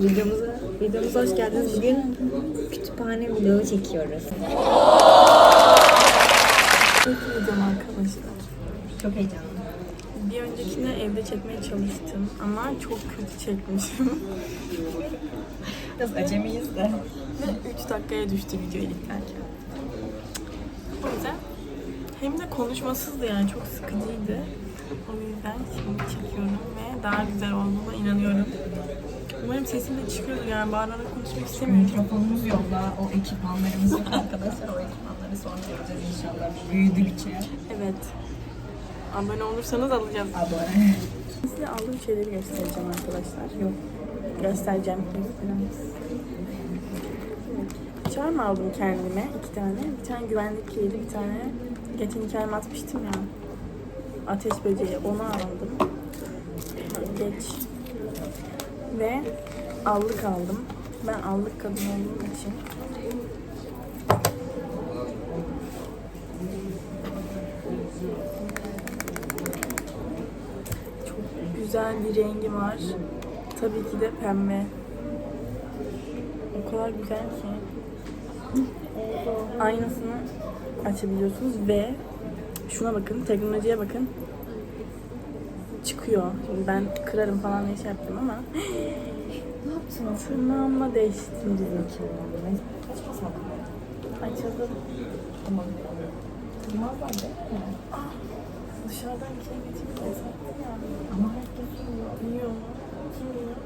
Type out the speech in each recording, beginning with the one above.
Videomuza, videomuza hoş geldiniz. Bugün kütüphane vlogu çekiyoruz. Çekmeyeceğim arkadaşlar. Çok heyecanlı. Bir öncekine evde çekmeye çalıştım ama çok kötü çekmişim. Biraz acemiyiz de. Ve 3 dakikaya düştü video editlerken. O yüzden hem de konuşmasızdı yani çok sıkıcıydı. O yüzden şimdi çekiyorum daha güzel olduğuna inanıyorum. Umarım sesim de çıkıyordur yani bağırarak konuşmak istemiyorum. Mikrofonumuz yolda. O ekipmanlarımız var arkadaşlar. O ekipmanları sonra göreceğiz inşallah. Büyüdükçe. Evet. Abone olursanız alacağız. Abone. Size aldığım şeyleri göstereceğim arkadaşlar. Yok. Göstereceğim. Charm aldım kendime iki tane. Bir tane güvenlik kilidi, bir tane geçen hikayeme atmıştım ya. Ateş böceği, onu aldım. Geç. Ve allık aldım. Ben allık kadın olduğum için çok güzel bir rengi var. Tabii ki de pembe. O kadar güzel ki. Aynasını açabiliyorsunuz ve şuna bakın, teknolojiye bakın. Çıkıyor. Şimdi ben kırarım falan diye şey yaptım ama Ne yaptın? tırnağımla değiştirdim. Açalım. Tamam. Kırmazlar değil mi? Dışarıdan bir şey getirdim. Yasaktı ya. Ama herkes yiyor. Yiyor mu? Kim yiyor?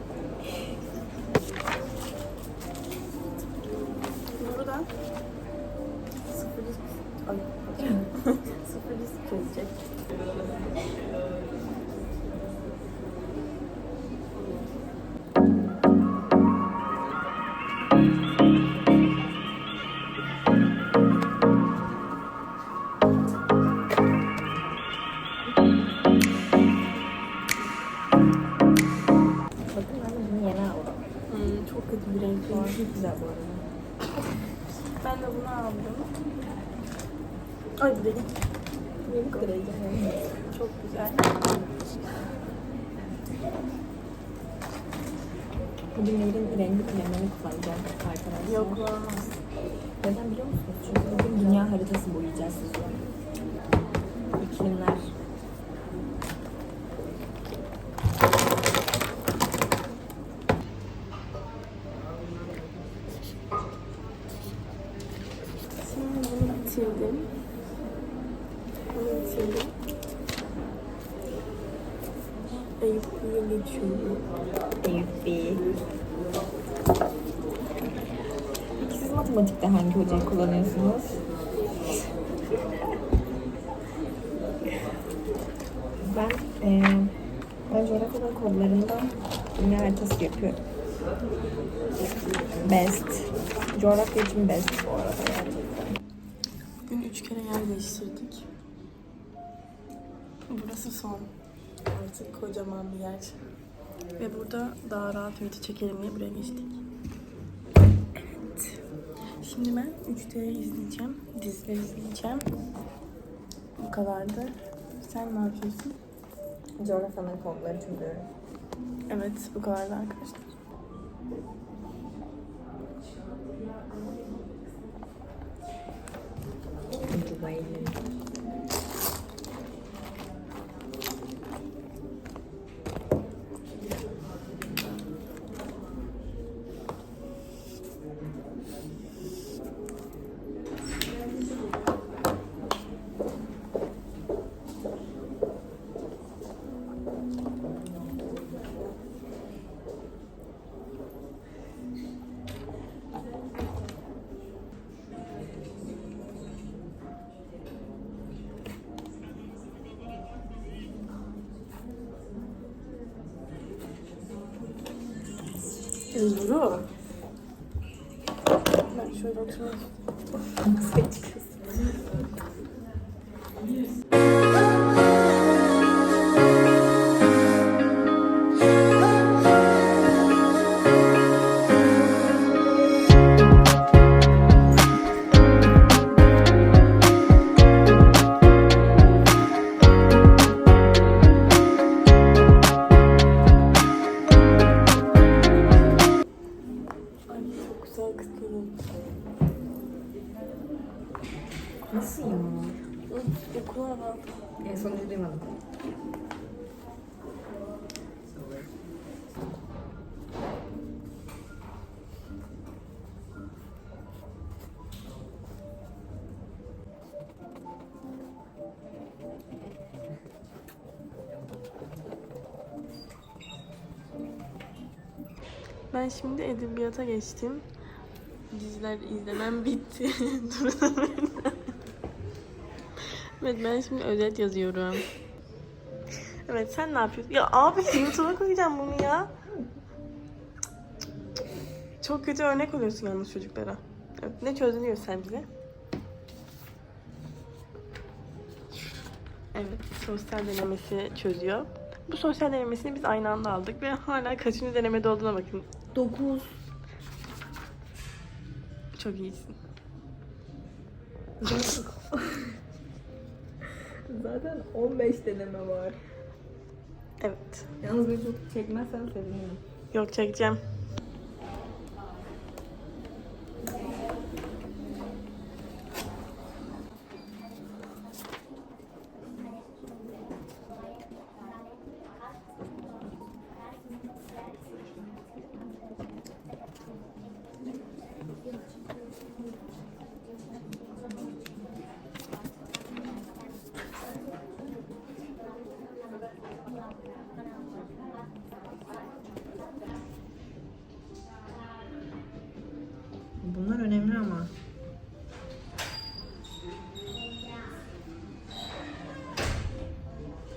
Buradan sıfır risk, sıfır risk çözecek. Çok güzel bu arada. Ben de bunu aldım. Ay bu. Benim kadar heyecanlı. Çok güzel. Bugün Nehir'in renkli kalemlerini kullanacağım arkadaşlar. Yok olmaz. Neden biliyor musunuz? Çünkü bugün dünya haritası boyayacağız sizle. İklimler. Şimdi bunu bitirdim. Bunu bitirdim. Eyüp'e geçiyorum. Eyüp Bey. Peki siz matematikte hangi hocayı kullanıyorsunuz? ben eee ben coğrafyadan kodlarından dünya haritası yapıyorum. Best. Coğrafya için best bu arada. Bugün üç kere yer değiştirdik. Burası son. Artık kocaman bir yer. Ve burada daha rahat video çekelim diye buraya geçtik. Evet. Şimdi ben 3D izleyeceğim. Dizileri izleyeceğim. Bu kadardı. Sen ne yapıyorsun? Coğrafyanın kodları çözüyorum. Evet bu kadardı arkadaşlar. Dubai. Ezuru. Ben şöyle oturmak Nasıl çıkıyorsun? Bu arada. En sonuncu duymadım. Ben şimdi edebiyata geçtim. Diziler izlemem bitti. Durun. Evet ben şimdi özet yazıyorum. Evet sen ne yapıyorsun? Ya abi YouTube'a koyacağım bunu ya. Çok kötü örnek oluyorsun yalnız çocuklara. Evet, ne çözdüğünü göster bize. Evet, sosyal denemesi çözüyor. Bu sosyal denemesini biz aynı anda aldık ve hala kaçıncı denemede olduğuna bakın. 9. Çok iyisin. Zaten 15 deneme var. Evet. Yalnız beni çok çekmezsen sevinirim. Yok çekeceğim.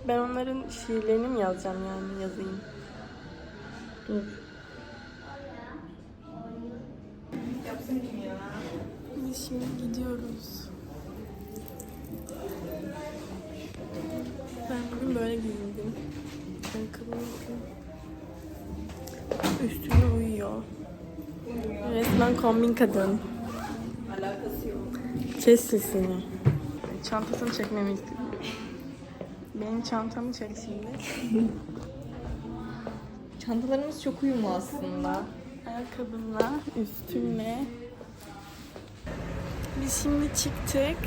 Ben onların şiirlerini mi yazacağım yani yazayım? Dur. Biz şimdi gidiyoruz. Ben bugün böyle giyindim. Yapıyorum. Üstüme uyuyor. Resmen kombin kadın. Alakası yok. Kes sesini. Çantasını çekmemi istiyorum. Benim çantamı çek şimdi. Çantalarımız çok uyumlu aslında. Ayakkabımla, üstümle. Biz şimdi çıktık.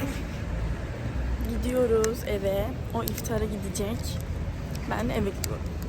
Gidiyoruz eve. O iftara gidecek. Ben de eve gidiyorum.